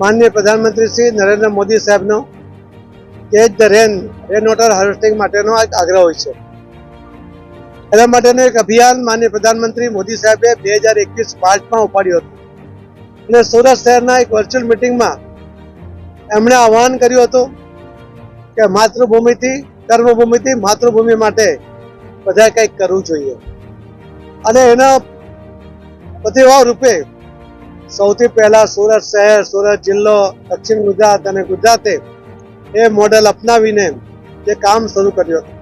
માનનીય પ્રધાનમંત્રી શ્રી નરેન્દ્ર મોદી સાહેબનો catch the rain rain water harvesting માટેનો એક આગ્રહ હોય છે. એના માટેનું એક અભિયાન માનનીય પ્રધાનમંત્રી મોદી સાહેબે બે હજાર એકવીસ માર્ચમાં ઉપાડ્યું હતું. અને સુરત શહેરના એક વર્ચ્યુઅલ મિટિંગમાં એમણે આહવાન કર્યું હતું કે માતૃભૂમિથી કર્મભૂમિથી માતૃભૂમિ માટે બધાએ કંઈક કરવું જોઈએ. અને એના પ્રતિભાવ રૂપે સૌથી પહેલા સુરત શહેર, સુરત જિલ્લો, દક્ષિણ ગુજરાત અને ગુજરાતે એ મોડેલ અપનાવીને જે કામ શરૂ કર્યું હતું.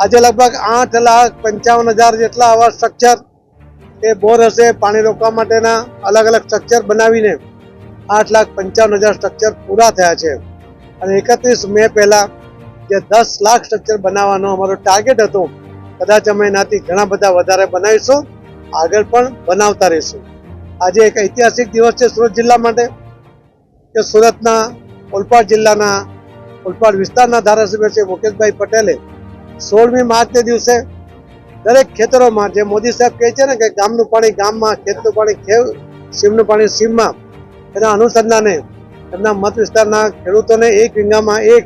આજે લગભગ આઠ લાખ પંચાવન હજાર જેટલા આવા સ્ટ્રક્ચર એ બોર હશે, પાણી રોકવા માટેના અલગ અલગ સ્ટ્રક્ચર બનાવીને આઠ લાખ પંચાવન હજાર સ્ટ્રક્ચર પૂરા થયા છે. અને એકત્રીસ મે પહેલા જે દસ લાખ સ્ટ્રક્ચર બનાવવાનો અમારો ટાર્ગેટ હતો, કદાચ અમે એનાથી ઘણા બધા વધારે બનાવીશું, આગળ પણ બનાવતા રહીશું. આજે એક ઐતિહાસિક દિવસ છે સુરત જિલ્લા માટે, કે સુરતના ઓલપાડ જિલ્લાના, ઓલપાડ વિસ્તારના ધારાસભ્ય છે મુકેશભાઈ પટેલે સોળમી માર્ચને દિવસે દરેક ખેતરોમાં, જે મોદી સાહેબ કહે છે ને કે ગામનું પાણી ગામમાં, ખેતનું પાણી ખેવ, સીમનું પાણી સીમમાં, એના અનુસંધાને એમના મત વિસ્તારના ખેડૂતોને એક વીંગામાં એક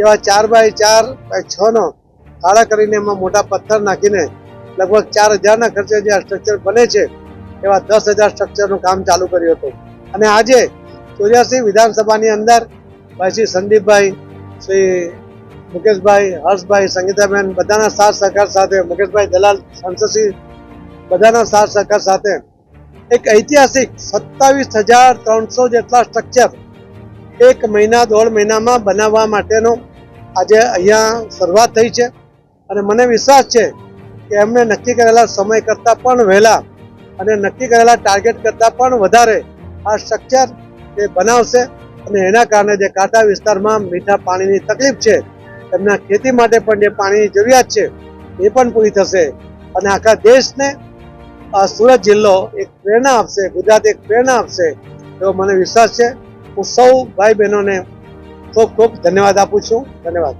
એવા ચાર બાય ચાર બાય છ નો ખાડા કરીને એમાં મોટા પથ્થર નાખીને લગભગ ચાર હજારના ખર્ચે જે આ સ્ટ્રક્ચર બને છે એવા દસ હજાર સ્ટ્રક્ચરનું કામ ચાલુ કર્યું હતું. અને આજે ચોર્યાસી વિધાનસભાની અંદર ભાઈ શ્રી સંદીપભાઈ, શ્રી મુકેશભાઈ, હર્ષભાઈ, સંગીતાબેન બધાના સાથ સહકાર સાથે, મુકેશભાઈ દલાલ સંસદસિંહ બધાના સાથ સહકાર સાથે એક ઐતિહાસિક સત્તાવીસ હજાર ત્રણસો જેટલા સ્ટ્રક્ચર એક મહિના, દોઢ મહિનામાં બનાવવા માટેનો આજે અહીંયા શરૂઆત થઈ છે. અને મને વિશ્વાસ છે કે એમણે નક્કી કરેલા સમય કરતાં પણ વહેલા અને નક્કી કરેલા ટાર્ગેટ કરતાં પણ વધારે આ સ્ટ્રક્ચર એ બનાવશે અને એના કારણે જે કાંઠા વિસ્તારમાં મીઠા પાણીની તકલીફ છે એમના ખેતી માટે પણ જે પાણીની જરૂરિયાત છે, એ પણ પૂરી થશે. અને આખા દેશને આ સુરત જિલ્લો એક પ્રેરણા આપશે, ગુજરાત એક પ્રેરણા આપશે, એવો મને વિશ્વાસ છે. હું સૌ ભાઈ બહેનોને ખૂબ ખૂબ ધન્યવાદ આપું છું. ધન્યવાદ.